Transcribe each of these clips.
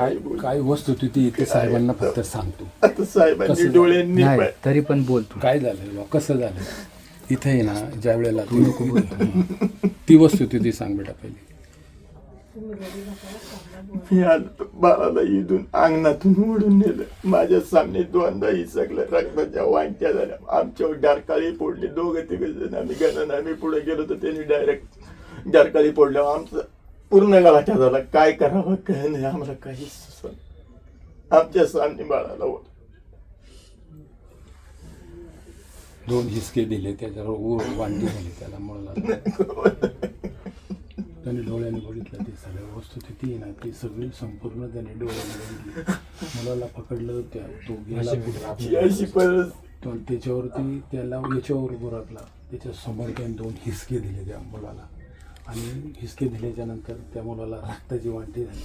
काय काय वस्तुस्थिती ते साहेबांना फक्त सांगतो. आता साहेबांनी कसं- डोळ्यांनी नाही तरी पण बोल तू. काय झालं बा कसं झालं? इथे आहे ना ज्या वेळेला तू नको बोलू. ती वस्तुस्थिती सांग बेटा पहिली. मी आलो बाळाला इथून अंगणातून ओढून नेलं. माझ्या सामने दोनदा ही सगळं रक्ताच्या वांट्या झाल्या. आमच्यावर डारकाळी फोडली दोघं तिघ जण. आम्ही गणन आम्ही पुढे गेलो तर त्यांनी डायरेक्ट डारकाळी फोडल्यावर आमचं पूर्ण गलाठा झाला. काय करावं? काय नाही. आम्हाला काहीच सुचत आमच्या सामने बाळाला ओढ दोन हिसके दिले त्याच्यावर उ- वांडी झाली त्याला मुळाला. त्याने डोळ्याने बघितलं ते सगळ्या वस्तुस्थिती ना ती सगळी संपूर्ण त्याने डोळ्याने बघितली. मुलाला पकडलं त्या तो गेला त्याच्यावरती त्याला याच्यावर बुरकला त्याच्यासमोर त्याने दोन हिसके दिले त्या मुलाला. आणि हिसके दिल्याच्या नंतर त्या मुलाला रक्ताची वांटी झाली.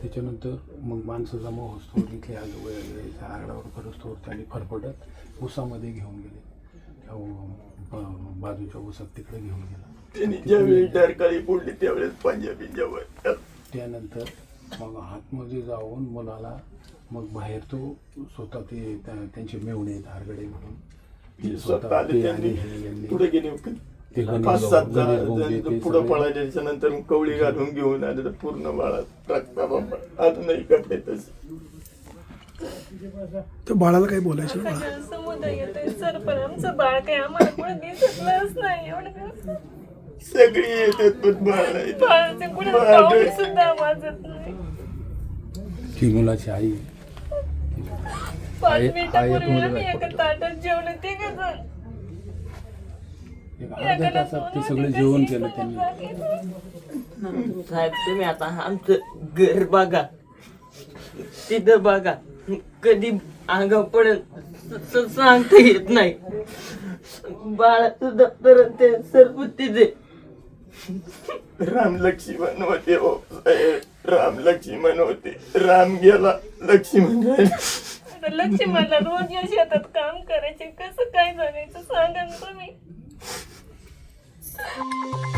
त्याच्यानंतर मग माणसं जमा होस्तोवर इथे आलो वगैरे आगडावर करस्तोवर त्यांनी फरफटत उसामध्ये घेऊन गेले. त्या उ- बाजूच्या उसात तिकडे घेऊन गेला. त्यांनी ज्यावेळी डारकाळी फोडली त्यावेळेस पंजाबी जेवण त्यानंतर मग आतमध्ये जाऊन मुलाला मग बाहेर तो स्वतः ते त्या- त्यांचे मेवणे हारगडे म्हणून. ते स्वतः आले ते आणि हे त्यांनी यांनी पुढे गेले ते गणेश पाच सात जण पुढे सगळे- पळाले त्याच्यानंतर मग कवळी घालून घेऊन आले तर पूर्ण बाळात रक्ता बाबा अजूनही कपडे तसे. तर बाळाला काही बोलायचं ना सगळं समुदाय येतोय सर पण आमचं बाळ काही आम्हाला कुठे दिसतलंच नाही एवढं सगळी येतात पण बाळ नाही. बाळाचे नाही. सुद्धा वाजत नाही. मुलाची आई. पाच एक मिनिटापूर्वी मुलगा आम्ही आहे. एका ताटात जेवण ते कसं एक अर्ध्या तासात ते सगळं जेवण केलं त्यांनी. साहेब तुम्ही आता आमचं घर बघा. तिथं बघा. कधी अंग स- सांगता येत नाही. बाळाचं दप्तर आणि ते सर्व तिथे. राम लक्ष्मण होते हो साहेब. राम लक्ष्मण होते. राम गेला लक्ष्मण राहिला. आता लक्ष्मणला रोज या शेतात काम करायचे. कसं काय जगायचं सांगा ना तुम्ही. Música